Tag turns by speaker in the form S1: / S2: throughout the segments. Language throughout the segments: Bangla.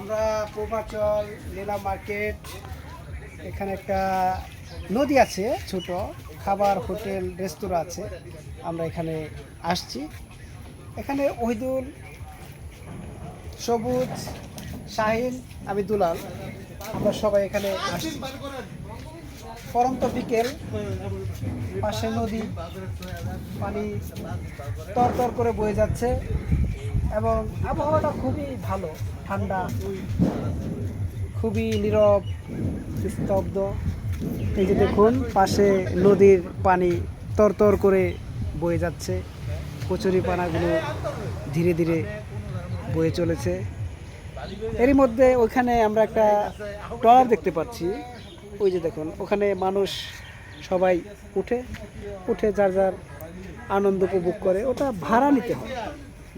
S1: আমরা পূর্বাচল, লীলা মার্কেট, এখানে একটা নদী আছে ছোট, খাবার, হোটেল, রেস্তোরাঁ আছে। আমরা এখানে আসছি। এখানে ওহিদুল, সবুজ, শাহিন, আমি দুলাল। আমরা সবাই এখানে আসছি। পরন্ত বিকেল, পাশে নদী, পানি তর তর করে বয়ে যাচ্ছে। এবং আবহাওয়াটা খুবই ভালো, ঠান্ডা, খুবই নীরব, স্তব্ধ। এই যে দেখুন, পাশে নদীর পানি তরতর করে বয়ে যাচ্ছে। কচুরি পানাগুলো ধীরে ধীরে বয়ে চলেছে। এরই মধ্যে ওইখানে আমরা একটা ট্রলার দেখতে পাচ্ছি। ওই যে দেখুন, ওখানে মানুষ সবাই উঠে উঠে যার যার আনন্দ উপভোগ করে। ওটা ভাড়া নিতে হয়।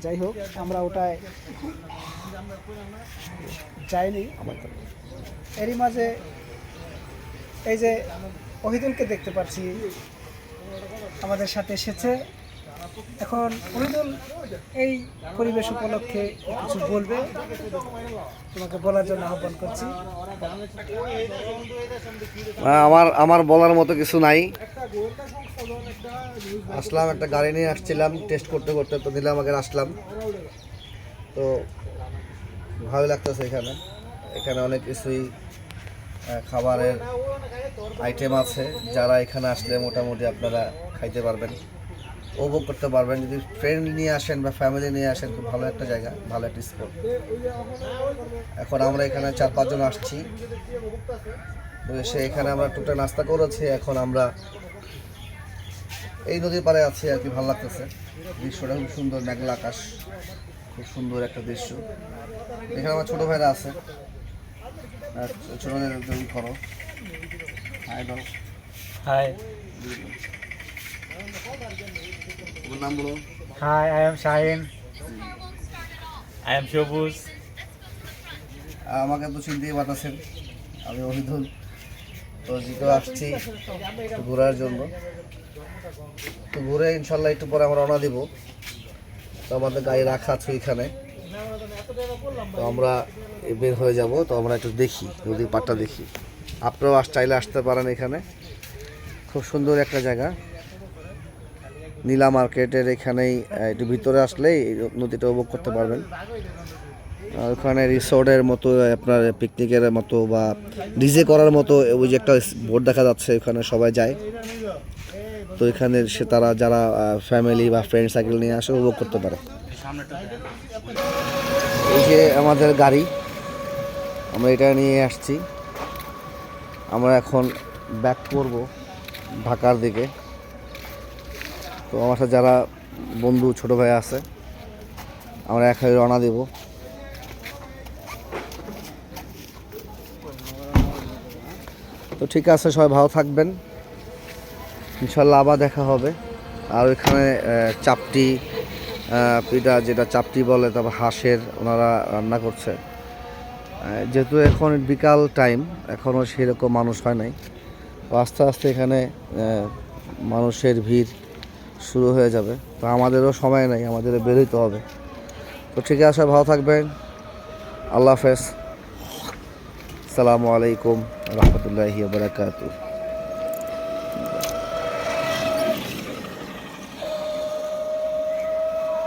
S1: যাই হোক, আমরা ওটায় যাইনি। এরই মাঝে এই যে অহিদুলকে দেখতে পাচ্ছি, আমাদের সাথে এসেছে। এখন অহিদুল এই পরিবেশ উপলক্ষে কিছু বলবে। তোমাকে বলার জন্য আহ্বান করছি।
S2: আমার আমার বলার মতো কিছু নাই। আসলাম, একটা গাড়ি নিয়ে আসছিলাম টেস্ট করতে করতে তো দিলে আগে আসলাম। তো ভালো লাগতেছে এখানে। এখানে অনেক কিছুই খাবারের আইটেম আছে। যারা এখানে আসলে মোটামুটি আপনারা খাইতে পারবেন, উপভোগ করতে পারবেন। যদি ফ্রেন্ড নিয়ে আসেন বা ফ্যামিলি নিয়ে আসেন, খুব ভালো একটা জায়গা, ভালো একটা স্পট এখন আমরা এখানে চার পাঁচজন আসছি। তো এসে এখানে আমরা টুকটা নাস্তা করেছি। এখন আমরা এই নদীর পাড়ে আছি আর কি ভালো লাগতেছে। দৃশ্যটা খুব সুন্দর মেঘলা আকাশ। খুব সুন্দর একটা দৃশ্য। এখানে আমার ছোটো ভাইরা আছে। আর ছোটোদের যদি করো হাই
S3: Hi,
S2: ওর নাম বলো।
S3: I am Shahin. I am Shobuz.
S2: আর আমাকে তো চিনতেই পাঠাচ্ছেন আমি অহিদুল তো জিতেও আসছি ঘোরার জন্য। তো ঘুরে ইনশাল্লাহ একটু পরে আমরা রওনা দিব। তো আমাদের গাড়ি রাখা আছে এখানে তো আমরা বের হয়ে যাব। তো আমরা একটু দেখি, নদীর পাটটা দেখি। আপনারাও আস চাইলে আসতে পারেন এখানে। খুব সুন্দর একটা জায়গা। নীলা মার্কেটের এখানেই একটু ভিতরে আসলেই নদীটা উপভোগ করতে পারবেন। ওখানে রিসোর্টের মতো, আপনার পিকনিকের মতো বা ডিজে করার মতো, ওই যে একটা বোর্ড দেখা যাচ্ছে, ওখানে সবাই যায়। তো এখানে সে তারা যারা ফ্যামিলি বা ফ্রেন্ড সাইকেল নিয়ে আসে, উপভোগ করতে পারে। এই যে আমাদের গাড়ি, আমরা এটা নিয়ে আসছি। আমরা এখন ব্যাক করব ঢাকার দিকে। তো আমার সাথে যারা বন্ধু, ছোট ভাই আছে, আমরা এক হয়ে রওনা দেবো। তো ঠিক আছে, সবাই ভালো থাকবেন। ইনশাল্লাহ আবার দেখা হবে। আর ওইখানে চাপটি পিঠা যেটা চাপটি বলে, তারপর হাঁসের ওনারা রান্না করছে। যেহেতু এখন বিকাল টাইম এখনও সেরকম মানুষ হয় নাই। তো আস্তে আস্তে এখানে মানুষের ভিড় শুরু হয়ে যাবে। তো আমাদেরও সময় নাই আমাদের বেরোইতে হবে। তো ঠিক আছে, ভালো থাকবেন। আল্লাহ হাফেজ। আসসালামু আলাইকুম রহমতুল্লাহি বারাকাতুহ।